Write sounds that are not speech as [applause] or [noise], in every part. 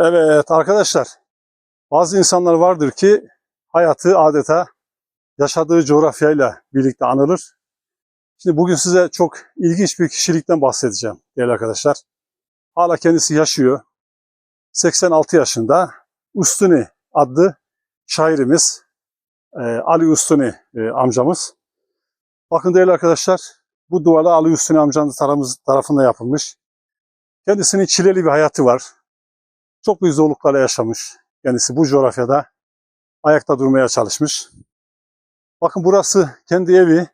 Evet arkadaşlar, bazı insanlar vardır ki hayatı adeta yaşadığı coğrafyayla birlikte anılır. Şimdi bugün size çok ilginç bir kişilikten bahsedeceğim değerli arkadaşlar. Hala kendisi yaşıyor. 86 yaşında Ustuni adlı şairimiz e, Ali Ustuni e, amcamız. Bakın değerli arkadaşlar, bu duvarlar Ali Ustuni amcanın tarafında yapılmış. Kendisinin çileli bir hayatı var. Çok büyük zorluklarla yaşamış. Kendisi bu coğrafyada ayakta durmaya çalışmış. Bakın burası kendi evi.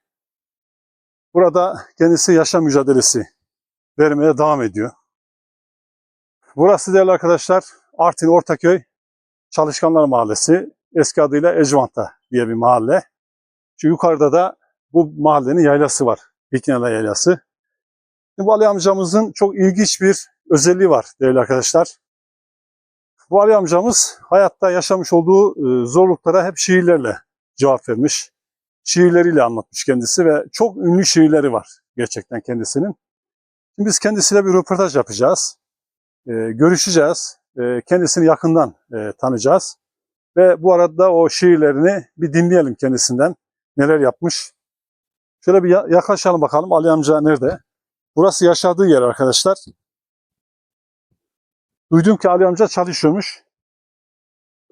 Burada kendisi yaşam mücadelesi vermeye devam ediyor. Burası değerli arkadaşlar Artvin Ortaköy Çalışkanlar Mahallesi. Eski adıyla Ecvanta diye bir mahalle. Şu yukarıda da bu mahallenin yaylası var. Bikinalı yaylası. Bu Ali amcamızın çok ilginç bir özelliği var değerli arkadaşlar. Bu Ali amcamız hayatta yaşamış olduğu e, zorluklara hep şiirlerle cevap vermiş. Şiirleriyle anlatmış kendisi ve çok ünlü şiirleri var gerçekten kendisinin. Şimdi biz kendisiyle bir röportaj yapacağız. E, görüşeceğiz. E, kendisini yakından tanıyacağız. Ve bu arada o şiirlerini bir dinleyelim kendisinden. Neler yapmış. Şöyle bir ya- yaklaşalım bakalım Ali amca nerede? Burası yaşadığı yer arkadaşlar. Duydum ki Ali amca çalışıyormuş.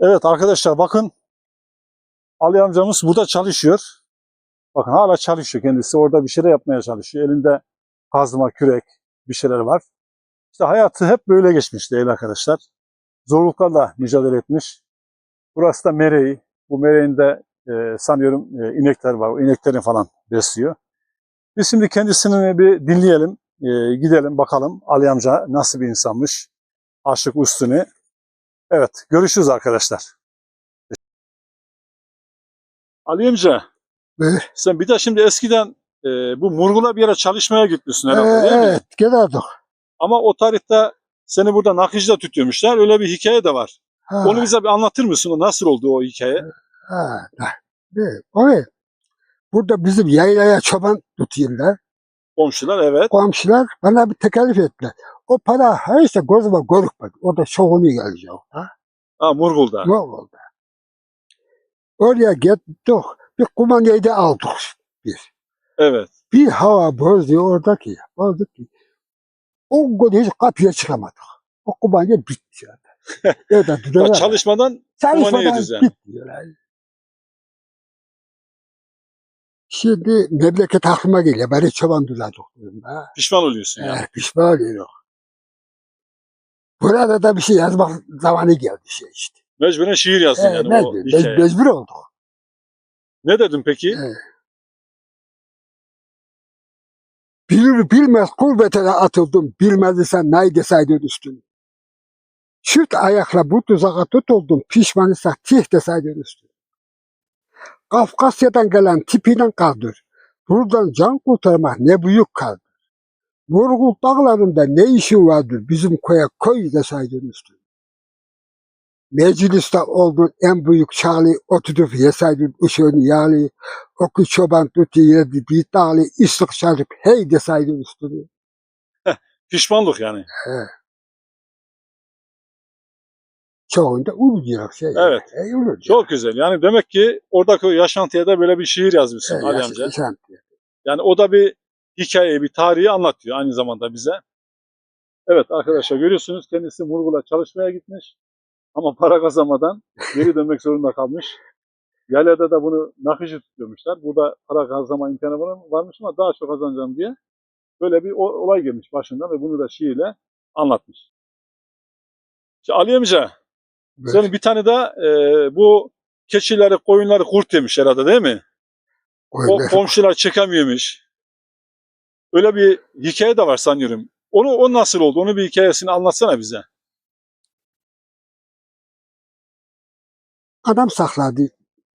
Evet arkadaşlar bakın. Ali amcamız burada çalışıyor. Bakın hala çalışıyor kendisi. Orada bir şeyler yapmaya çalışıyor. Elinde kazma, kürek bir şeyler var. İşte hayatı hep böyle geçmiş değerli arkadaşlar. Zorluklarla mücadele etmiş. Burası da Mereği. Bu Mereğinde e, sanıyorum e, inekler var. O ineklerin falan besliyor. Biz şimdi kendisini bir dinleyelim. E, gidelim bakalım Ali amca nasıl bir insanmış. Aşık Üstüne. Evet, görüşürüz arkadaşlar. Ali amca, Buyur. sen bir de şimdi eskiden e, bu Murgul'a bir yere çalışmaya gitmişsin herhalde değil mi? evet, giderdik. Ama o tarihte seni burada nakıcıda tutuyormuşlar. Öyle bir hikaye de var. Ha, Onu bize bir anlatır mısın? Nasıl oldu o hikaye? ha, o ne? Burada bizim yaylaya çoban tutuyorlar. Komşular evet. Komşular bana bir teklif ettiler. O para hayırsa gözüme görükmedi. O da şovunu gelecek. Ha? Ha Murgul'da. Oldu? Oraya gittik. Bir kumanyayı da aldık biz. Evet. Bir hava bozdu oradaki. Bozdu ki. O gün hiç kapıya çıkamadık. O kumanya bitti. [laughs] Yani. Ya duruyorlar. çalışmadan Çalışmadan yediniz yani. Şimdi memleket aklıma geliyor. Beni çoban düzeldik pişman oluyorsun yani. Eh, pişman oluyorum. Burada da bir şey yazmak zamanı geldi şey işte. Mecburen şiir yazdın yani o mecbur, mec- hikaye. mecbur olduk. Ne dedin peki? Eh. Bilir bilmez kuvvetine atıldım. Bilmez isen nay deseydin üstün. Çift ayakla bu tuzağa tutuldum. Pişman ise tih deseydin üstün. Kafkasya'dan gelen tipinden kaldır. Buradan can kurtarmak ne büyük kaldır. Vurgul dağlarında ne işi vardır bizim koya koy deseydin üstün. Mecliste oldun en büyük çağlı oturup yeseydin ışığını yağlı. Oku çoban tutu yedi bir dağlı ıslık çalıp hey deseydin üstünü. Pişmanlık yani. Çoğunda uyuyor şey. Evet. E, uyuyor. Çok güzel. Yani demek ki oradaki yaşantıya da böyle bir şiir yazmışsın E, Ali amca. yaşantı. Yani o da bir hikayeyi, bir tarihi anlatıyor aynı zamanda bize. Evet arkadaşlar görüyorsunuz kendisi Murgul'a çalışmaya gitmiş. Ama para kazanmadan geri [laughs] dönmek zorunda kalmış. Yaylada da bunu nakıcı tutuyormuşlar. Burada para kazanma imkanı var- varmış ama daha çok kazanacağım diye böyle bir o- olay gelmiş başından ve bunu da şiirle anlatmış. İşte Ali amca, Evet. senin bir tane de e, bu keçileri, koyunları kurt yemiş herhalde değil mi? O Öyle. komşular çekemiyormuş. Öyle bir hikaye de var sanıyorum. Onu o nasıl oldu? Onu bir hikayesini anlatsana bize. Adam sakladı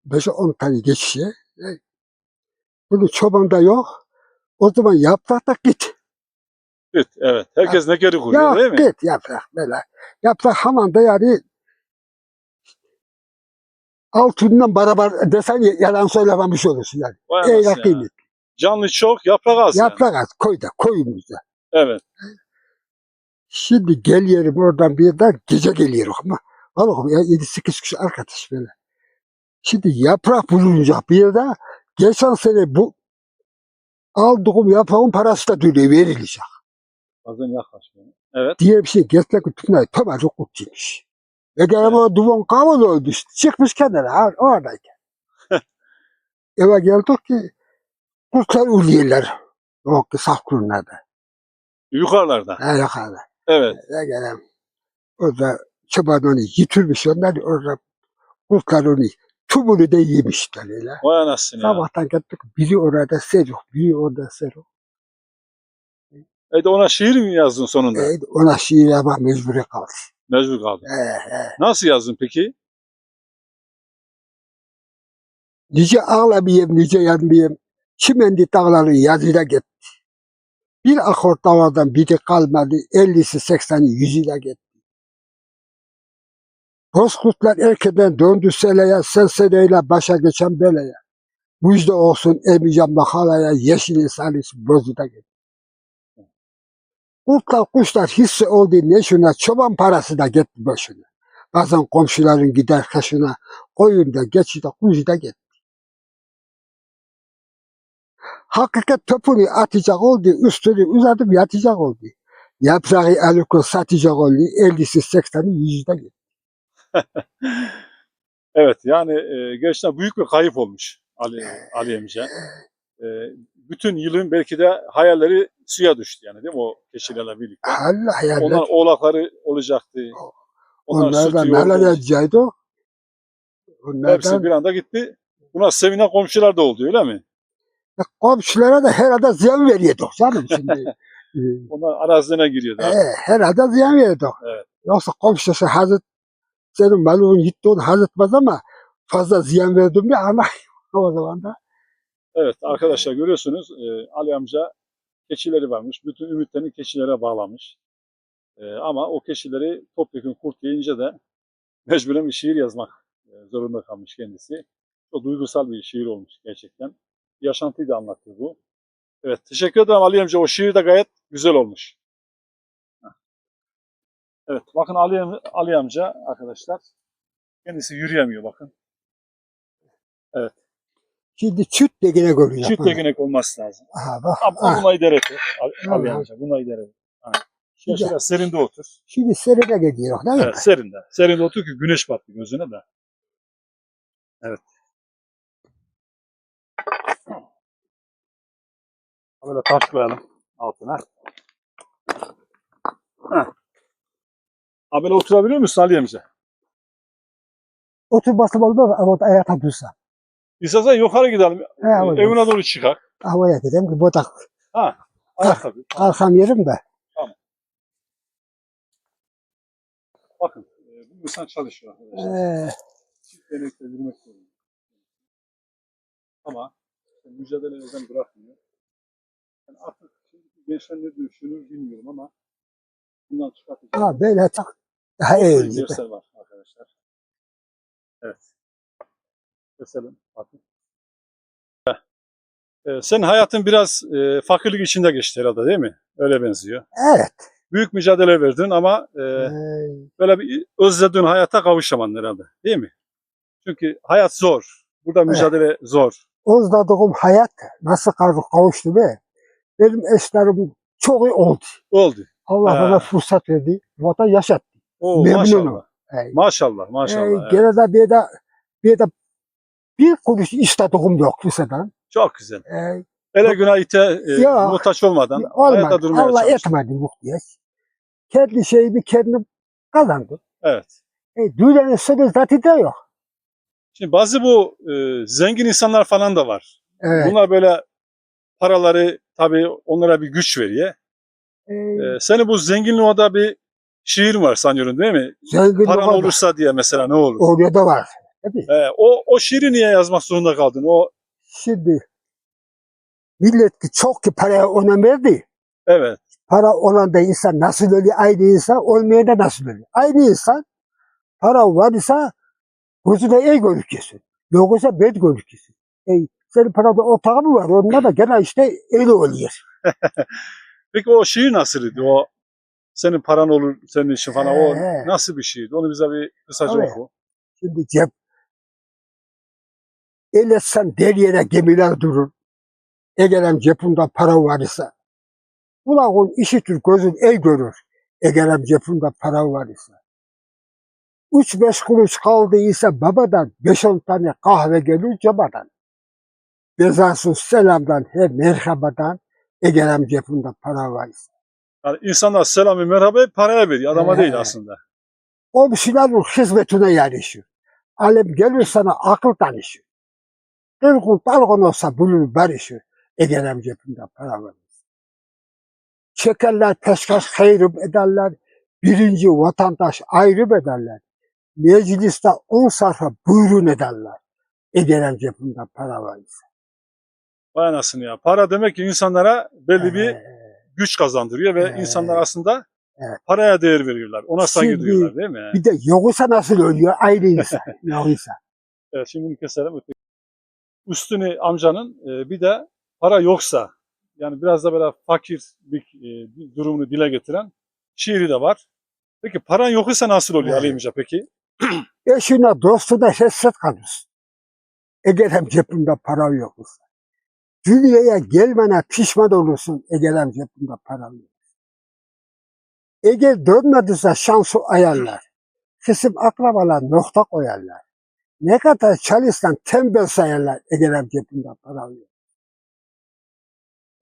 5-10 tane geçişe. E, Bunu çobanda yok. O zaman yaprak da git. Evet, evet. Herkes ne geri kuruyor değil Ya mi? git yaprak böyle. Yaprak hamanda yani altından beraber desen yalan söylememiş olursun yani. Vay Ey anasını ya. kıymet. Canlı çok, yaprak az. Yaprak az koy da koyun bize. Evet. Şimdi geliyorum oradan bir yerden gece geliyorum ama. Vallahi ya 7-8 kişi arkadaş böyle. Şimdi yaprak bulunacak bir yerde geçen sene bu aldığım yaprağın parası da dönüyor verilecek Bazen yaklaşmıyor. Evet. diye bir şey geçmek tutmayı tamacı kutçuymuş. Ve gene bu duvan kavul oldu. Çıkmış kenara oradayken. [laughs] Eve geldik ki kurtlar uluyorlar. Yok ki saf kurunlarda. Yukarılarda. Ha yukarıda. Evet. Ve gene orada çoban onu yitirmiş onlar orada kurtlar onu tümünü de yemişler öyle. Vay anasını ya. Sabahtan gittik biri orada serok, biri orada serok. E de ona şiir mi yazdın sonunda? E, ona şiir yapma mecburi kaldı. Mecbur kaldın. E, e. Nasıl yazdın peki? Nice ağlamayayım, nice yanmayayım. Çimendi dağları yazıyla gitti. Bir akort davadan biri kalmadı. 50'si 80'i yüzüyle gitti. Bozkurtlar erkeden döndü seleye, sen seneyle başa geçen beleye. Müjde olsun emicamla halaya, yeşil salisi bozuda gitti. Kurtlar kuşlar hisse oldu neşuna, çoban parası da gitti boşuna. Bazen komşuların gider kaşına, koyun da geçi de kuzu da gitti. Hakikat topunu atacak oldu, üstünü uzatıp yatacak oldu. Yaprağı alıkı satacak oldu, 50'si 80'i yüzde gitti. [laughs] Evet yani e, gerçekten büyük bir kayıp olmuş Ali, Ali Emce. [laughs] E, bütün yılın belki de hayalleri suya düştü yani değil mi o keçilerle birlikte. Allah ya. Onlar oğlakları olacaktı. Onlar Onlardan neler edecekti o? Hepsi Onlardan bir anda gitti. Buna sevinen komşular da oldu öyle mi? Komşulara da herhalde ziyan veriyorduk canım şimdi. Ee, [laughs] Onlar arazilerine giriyordu. e, herhalde ziyan veriyorduk. Evet. Yoksa komşusu hazır senin malın gitti onu hazırtmaz ama fazla ziyan verdim bir ama [laughs] o zaman da Evet arkadaşlar görüyorsunuz e, Ali amca keçileri varmış. Bütün ümitlerini keçilere bağlamış. E, ama o keçileri topyekun kurt yiyince de mecburen bir şiir yazmak e, zorunda kalmış kendisi. Çok duygusal bir şiir olmuş gerçekten. Yaşantıyı da anlattı bu. Evet teşekkür ederim Ali amca. O şiir de gayet güzel olmuş. Evet bakın Ali, Ali amca arkadaşlar kendisi yürüyemiyor bakın. şimdi çüt de yine görüyor. Çift tekinek olması lazım. Aha bak. Ama ah, buna idare et. Ali, Ali amca buna idare et. Ha. Şimdi- Şöyle serinde otur. Şimdi serine gidiyor değil mi? Evet, serinde. Serinde otur ki güneş battı gözüne de. Evet. Böyle taş koyalım altına. Heh. Ha böyle oturabiliyor musun Ali amca? Oturması olmaz ama ayakta dursa. İstersen yukarı gidelim. He, olur. Evine doğru çıkar. Havaya gidelim ki bodak Ha. Ayak tabii. kalkam yerim de. Bakın. e, Bu insan çalışıyor arkadaşlar. Ee, çift denekle yürümek zorunda. Ama mücadele eden bırakmıyor. Yani artık gençler ne düşünür bilmiyorum ama bundan çıkartacak ama böyle iyi iyi oluyor. dersler var arkadaşlar. Evet. Keselim. Bakın. Ee, senin hayatın biraz e, fakirlik içinde geçti herhalde değil mi? Öyle benziyor. Evet. Büyük mücadele verdin ama e, Ee, böyle bir özlediğin hayata kavuşamadın herhalde. Değil mi? Çünkü hayat zor. Burada mücadele zor. özlediğim hayat nasıl kav- kavuştu be? Benim eşlerim çok iyi oldu. Oldu. Allah Ha. bana fırsat verdi. Vatan yaşat. Oo, Memnunum. maşallah. Hey. Maşallah, maşallah. Ee, evet. gene de bir de bir de bir kuruş istediğim yok liseden. Çok güzel. Ee, Ele günah ite e, Ya, muhtaç olmadan olmadı. durmaya Allah çalıştın. etmedi muhtiyaç. Kendi şeyimi kendim kazandım. Evet. E, dünyanın sonu zaten de yok. Şimdi bazı bu e, zengin insanlar falan da var. Evet. Bunlar böyle paraları tabii onlara bir güç veriyor. Ee, E, senin bu zenginliğe da bir şiir var sanıyorum değil mi? zengin Paran olursa diye mesela ne olur? oraya da var. Tabii. E, o, o şiiri niye yazmak zorunda kaldın? O Şimdi millet ki çok ki paraya önem verdi. evet. Para olan da insan nasıl ölüyor? Aynı insan olmayan da nasıl ölüyor? Aynı insan para varsa gözüne iyi gözüküyorsun. Yoksa bed gözüküyorsun. E, senin parada ortağı mı var? Onda da gene işte öyle oluyor. [laughs] Peki o şiir nasıldı? O senin paran olur senin işin falan. O He. nasıl bir şeydi? Onu bize bir kısaca Tabii. oku. Şimdi cep el etsen deryene gemiler durur. Egelem cepunda para var ise. Kulağın işitir, gözün el görür. Egelem cepunda para var ise. Üç beş kuruş kaldıysa babadan, beş on tane kahve gelir cebadan. Bezasız selamdan, he merhabadan, egelem cepunda para var. Yani insanlar selamı merhaba paraya veriyor. Adama He. değil aslında. komşuların hizmetine yarışır. Alem gelir sana akıl danışır. Kırgın dalgın olsa bulur barışır. Egelem cebinde para var. Çekerler peşkaş hayrım ederler. Birinci vatandaş ayrım ederler. Mecliste on sarfa buyurun ederler. Egelem cebinde para var. Vay anasını ya. Para demek ki insanlara belli bir güç kazandırıyor ve insanlar aslında Evet. paraya değer veriyorlar. Ona saygı Şimdi- duyuyorlar değil mi? bir de yoksa nasıl ölüyor? Ayrı insan. [laughs] Yoksa. Evet, şimdi bunu keselim. Öteki- Üstüne amcanın e, bir de para yoksa yani biraz da böyle fakirlik e, durumunu dile getiren şiiri de var. Peki paran yok ise nasıl oluyor Evet. Ali amca peki? Eşine dostuna hesret kalır. Egelem cebinde para yoksa. Dünyaya gelmene pişman olursun egelem cebinde para yok. Eğer dönmediyse şansı ayarlar. Kısım akrabalar nokta koyarlar. Ne kadar çalışsan tembel sayarlar egelem cebinde para yok.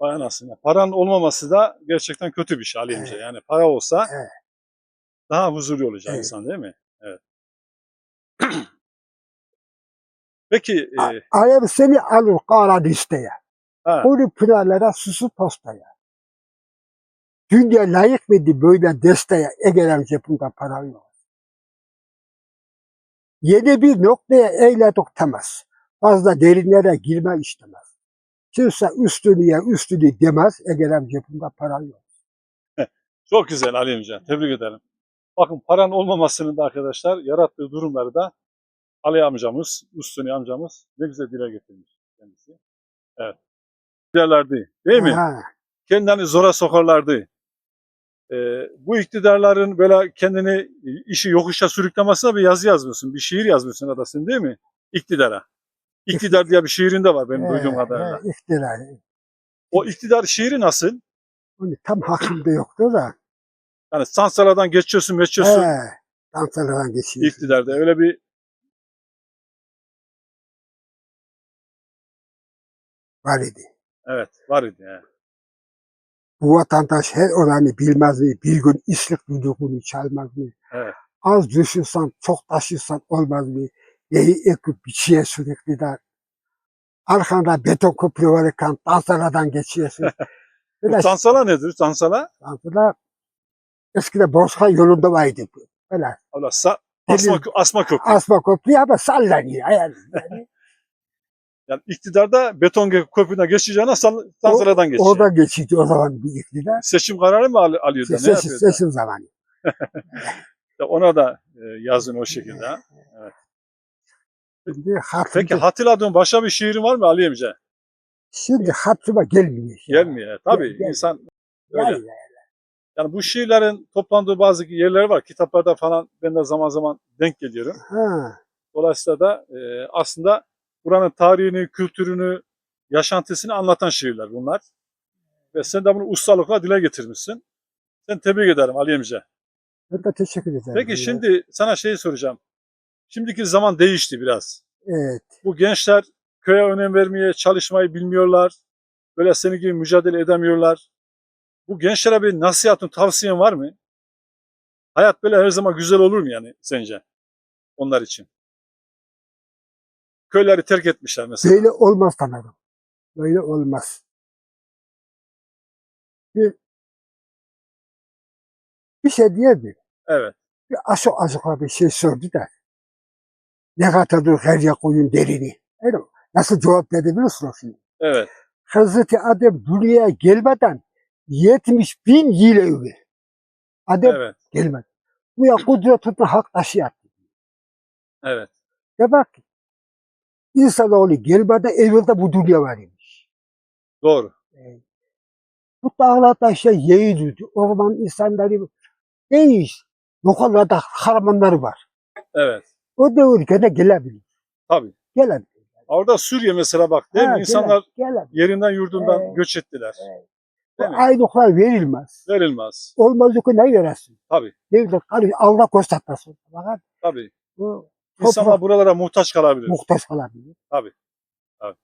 Vay anasını. Paran olmaması da gerçekten kötü bir şey Ali. Evet. Yani para olsa Evet. daha huzurlu olacak Evet. insan değil mi? Evet. [clears throat] Peki e, Alem seni alır kara listeye. Ha, Kuru pınarlara susu postaya. Dünya layık mıydı böyle desteğe egelem cebinde para yok. Yeni bir noktaya eyledik temez. Fazla derinlere girme istemez. Kimse üstünüye üstünü demez egelem cebinde para yok. çok güzel Ali amca. Tebrik ederim. Bakın paran olmamasının da arkadaşlar yarattığı durumları da Ali amcamız, Üstüni amcamız ne güzel dile getirmiş kendisi. Evet. Derlerdi değil mi? Ha, Kendilerini zora sokarlardı. Ee, bu iktidarların böyle kendini işi yokuşa sürüklemesine bir yazı yazmışsın, bir şiir yazmışsın adasın değil mi? İktidara. İktidar diye bir şiirinde var benim duyduğum kadarıyla. iktidar. O iktidar şiiri nasıl? Onu tam hakkımda yoktu da. Yani Sansara'dan geçiyorsun, geçiyorsun He, Antalya'dan geçiyor. iktidarda. Öyle bir Var idi. Evet var idi. he. Bu vatandaş her olanı bilmez mi? Bir gün islik düdüğünü çalmaz mı? Evet. Az düşünsen, çok taşırsan olmaz mı? Neyi ekip biçiye sürekli de. Arkanda beton köprü varken Antalya'dan geçiyorsun. [laughs] Bu Sansala nedir? Sansala? Antalya eskiden Bozkır yolunda vardı. Allah sa asma, asma köprü. asma köprü ama sallanıyor. Yani, yani Yani iktidarda beton köprüden geçeceğine San- Sansara'dan geçiyor. orada geçiyordu o zaman bir iktidar. Seçim kararı mı al- alıyordu? ne Seçim, seçim zamanı. [laughs] Ona da e, yazın o şekilde. ha. Şimdi hatırda, Peki hatırladığın başka bir şiirin var mı Ali amca? şimdi hatırıma gelmiyor. Gelmiyor. Tabii Gel- gel. insan öyle. Yani, Yani bu şiirlerin toplandığı bazı yerler var. Kitaplarda falan ben de zaman zaman denk geliyorum. ha, Dolayısıyla da e, aslında buranın tarihini, kültürünü, yaşantısını anlatan şiirler bunlar. Ve sen de bunu ustalıkla dile getirmişsin. Sen tebrik ederim Ali amca. ben de teşekkür ederim. Peki Ya. şimdi sana şey soracağım. Şimdiki zaman değişti biraz. Evet. Bu gençler köye önem vermeye, çalışmayı bilmiyorlar. Böyle senin gibi mücadele edemiyorlar. Bu gençlere bir nasihatın, tavsiyen var mı? Hayat böyle her zaman güzel olur mu yani sence? Onlar için. Köyleri terk etmişler mesela. Böyle olmaz tanırım. Böyle olmaz. Bir, bir şey diyemem. Evet. Bir aşık aşıkla bir şey sordu da. Ne kadardır her yer koyun derini. Öyle mi? Nasıl cevap dedi biliyorsun şimdi. Evet. Hazreti Adem dünyaya gelmeden 70 bin yıl evvel. Adem Evet. gelmedi. Bu ya kudretini hak taşıyor. Evet. Demek ki insanoğlu gelmeden evvelde bu dünya var imiş. Doğru. Bu dağlar taşlar yeğilirdi. Orman insanları değil. Yukarıda harmanları var. Evet. O da ülkede gelebilir. Tabii. Gelebilir. Orada Suriye mesela bak değil Ha, mi? İnsanlar gele- gelebilir. yerinden yurdundan Evet. göç ettiler. Evet. Aylıklar verilmez. Verilmez. Olmaz ki ne veresin? Tabii. Devlet karı Allah göstermesin. Fakat Tabii. bu İnsanlar toprak buralara muhtaç kalabilir. muhtaç kalabilir. Tabii. Tabii.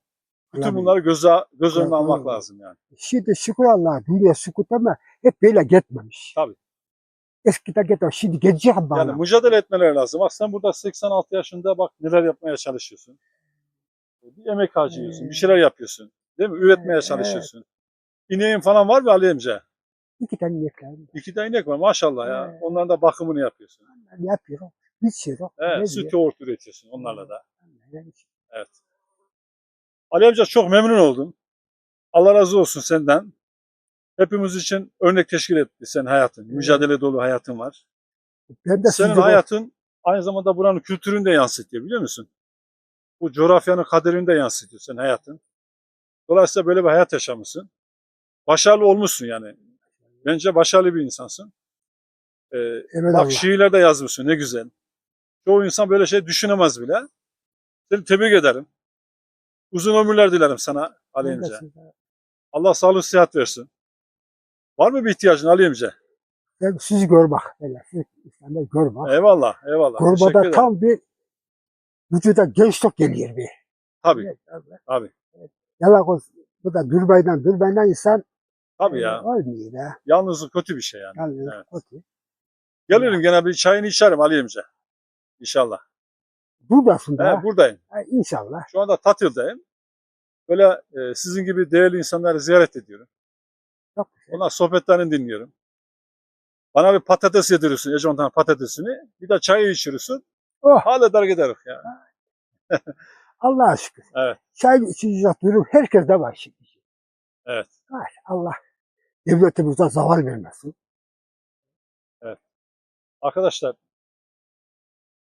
Bütün bunları göze, göz önüne Evet, almak lazım yani. Şimdi şükür Allah'a dünya sükut ama hep böyle gitmemiş. Tabii. Eskiden gitmemiş. Şimdi gidecek bana. Yani mücadele etmeleri lazım. Bak sen burada 86 yaşında bak neler yapmaya çalışıyorsun. Bir emek harcıyorsun, bir şeyler yapıyorsun. Değil mi? Üretmeye Evet. çalışıyorsun. İneğin falan var mı Ali amca? İki tane ineklerim var. İki tane inek var maşallah ya. Evet. Onların da bakımını yapıyorsun. Ben yapıyorum. Biçiyorum. Evet, süt yoğurt üretiyorsun onlarla da. Ne Evet. Ali amca çok memnun oldum. Allah razı olsun senden. Hepimiz için örnek teşkil etti senin hayatın. Mücadele dolu hayatın var. Ben de Senin hayatın aynı zamanda buranın kültürünü de yansıtıyor biliyor musun? Bu coğrafyanın kaderini de yansıtıyor senin hayatın. Dolayısıyla böyle bir hayat yaşamışsın. Başarılı olmuşsun yani. Bence başarılı bir insansın. Ee, Evet bak Allah. şiirler de yazmışsın ne güzel. Çoğu insan böyle şey düşünemez bile. Seni tebrik ederim. Uzun ömürler dilerim sana Ali de sizce- Allah sağlık sıhhat versin. Var mı bir ihtiyacın Ali amca? Ben sizi görmek. Böyle, sizi İslam'da görmek. Eyvallah, eyvallah. Teşekkür Kurbada ederim. tam bir vücuda gençlik geliyor bir. Tabii, Evet, evet. tabii. Yalan olsun. Bu da durbaydan durbaydan insan Tabii e, ya. olmuyor ya. Yalnızlık kötü bir şey yani. Yani Evet. kötü. Gelirim gene bir çayını içerim Ali amca. İnşallah. Buradasın da. He, buradayım. Ha, İnşallah. Şu anda Tatıl'dayım. Böyle e, sizin gibi değerli insanları ziyaret ediyorum. Çok güzel. Onlar sohbetlerini dinliyorum. Bana bir patates yedirirsin, Econ'dan patatesini. Bir de çayı içirirsin. Oh Hala dar giderim ya. Allah'a şükür. Evet. Çay içecek durum herkeste var şimdi. Evet. Ay, Allah devletimize zaval vermesin. Arkadaşlar,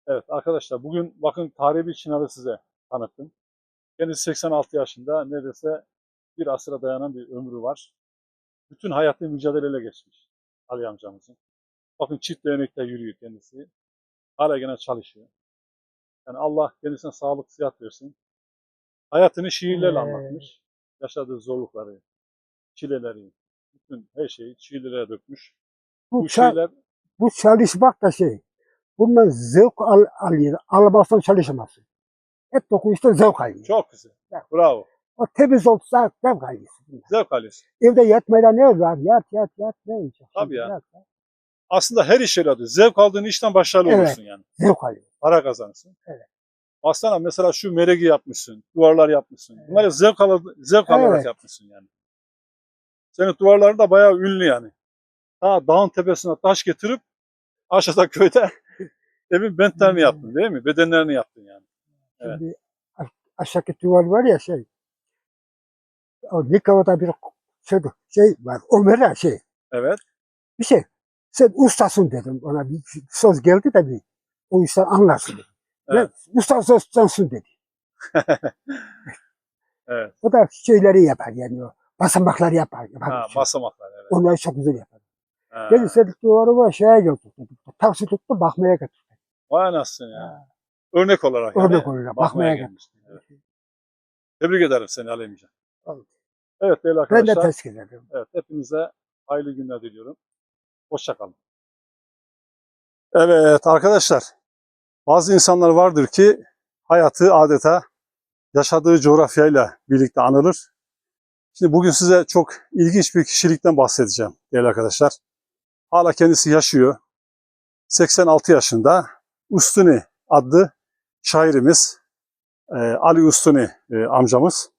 evet arkadaşlar bugün bakın tarihi bir Çınar'ı size tanıttım. Kendisi 86 yaşında neredeyse bir asıra dayanan bir ömrü var. Bütün hayatı mücadeleyle geçmiş Ali amcamızın. Bakın çift değnekte yürüyor kendisi. Hala gene çalışıyor. Yani Allah kendisine sağlık, sıhhat versin. Hayatını şiirlerle anlatmış. Yaşadığı zorlukları, çileleri, bütün her şeyi şiirlere dökmüş. Bu, Bu şiirler bu çalışmak da şey. Bundan zevk al, alıyor. Almazsan çalışamazsın. Et dokunuşta zevk alıyor. çok güzel. Evet. Bravo. O temiz olsa zevk alıyorsun. Zevk alıyorsun. Evde yatmadan ne var? Yat yat yat ne olacak? Tabii ya. Yat, yat. Aslında her iş öyle. Zevk aldığın işten başarılı Evet. olursun yani. Zevk alıyor. Para kazanırsın. Evet. Baksana mesela şu meregi yapmışsın, duvarlar yapmışsın. Bunları zevk, al zevk alarak Evet. yapmışsın yani. Senin duvarların da bayağı ünlü yani. Ha dağın tepesine taş getirip aşağıda [laughs] köyde evin bentlerini Hmm. yaptın değil mi? Bedenlerini yaptın yani. Evet. Şimdi aşağıdaki duvar var ya şey. O Nikova'da bir şey, şey var. Ömer'e şey. Evet. Bir şey. Sen ustasın dedim. Ona bir söz geldi de bir. O insan anlarsın. dedi. Evet. Ne, usta ustansın dedi. Evet. O da şeyleri yapar yani o. Basamakları yapar. yapar Ha, şey. basamaklar evet. Onları çok güzel yapar. Ha. Dedi sen duvarı var şeye götürdü. Taksi tuttu bakmaya götürdü. Vay anasını ya. Örnek olarak yani. Örnek olarak bakmaya götürdü. gelmiştin. Evet. Tebrik ederim seni Ali Emre. Evet. Evet değerli Ben de arkadaşlar. tezkir ederim. Evet, hepinize hayırlı günler diliyorum. Hoşçakalın. Evet arkadaşlar, bazı insanlar vardır ki hayatı adeta yaşadığı coğrafyayla birlikte anılır. Şimdi bugün size çok ilginç bir kişilikten bahsedeceğim değerli arkadaşlar. Hala kendisi yaşıyor. 86 yaşında Ustuni adlı şairimiz e, Ali Ustuni e, amcamız.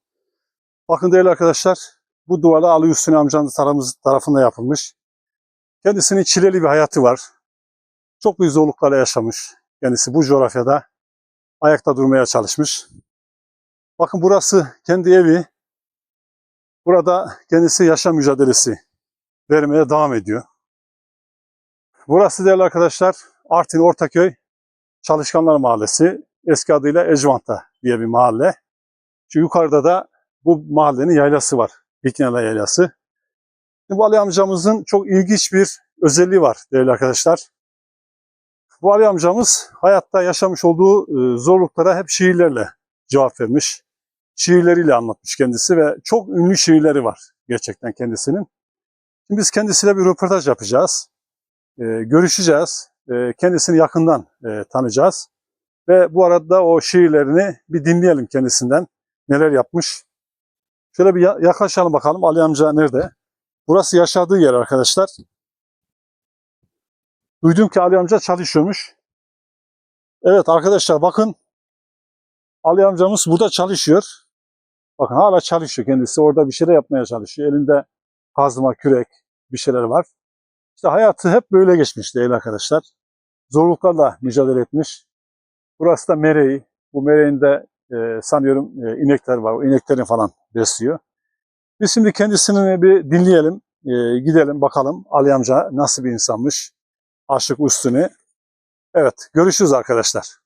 Bakın değerli arkadaşlar, bu duvarlar Ali Ustuni amcanın tarafında yapılmış. Kendisinin çileli bir hayatı var. Çok büyük zorluklarla yaşamış. Kendisi bu coğrafyada ayakta durmaya çalışmış. Bakın burası kendi evi. Burada kendisi yaşam mücadelesi vermeye devam ediyor. Burası değerli arkadaşlar Artvin Ortaköy Çalışkanlar Mahallesi. Eski adıyla Ecvanta diye bir mahalle. Şu yukarıda da bu mahallenin yaylası var. Bikinalı yaylası. Şimdi bu Ali amcamızın çok ilginç bir özelliği var değerli arkadaşlar. Bu Ali amcamız hayatta yaşamış olduğu e, zorluklara hep şiirlerle cevap vermiş. Şiirleriyle anlatmış kendisi ve çok ünlü şiirleri var gerçekten kendisinin. Şimdi biz kendisiyle bir röportaj yapacağız. E, görüşeceğiz. E, kendisini yakından e, tanıyacağız. Ve bu arada o şiirlerini bir dinleyelim kendisinden. Neler yapmış. Şöyle bir ya- yaklaşalım bakalım Ali amca nerede? Burası yaşadığı yer arkadaşlar. Duydum ki Ali amca çalışıyormuş. Evet arkadaşlar bakın. Ali amcamız burada çalışıyor. Bakın hala çalışıyor kendisi. Orada bir şeyler yapmaya çalışıyor. Elinde kazma, kürek bir şeyler var. İşte hayatı hep böyle geçmiş değerli arkadaşlar. Zorluklarla mücadele etmiş. Burası da Mereği. Bu Mereğinde e, sanıyorum e, inekler var. O ineklerini falan besliyor. Biz şimdi kendisini bir dinleyelim. E, gidelim bakalım Ali amca nasıl bir insanmış. Aşık Üstünü. Evet görüşürüz arkadaşlar.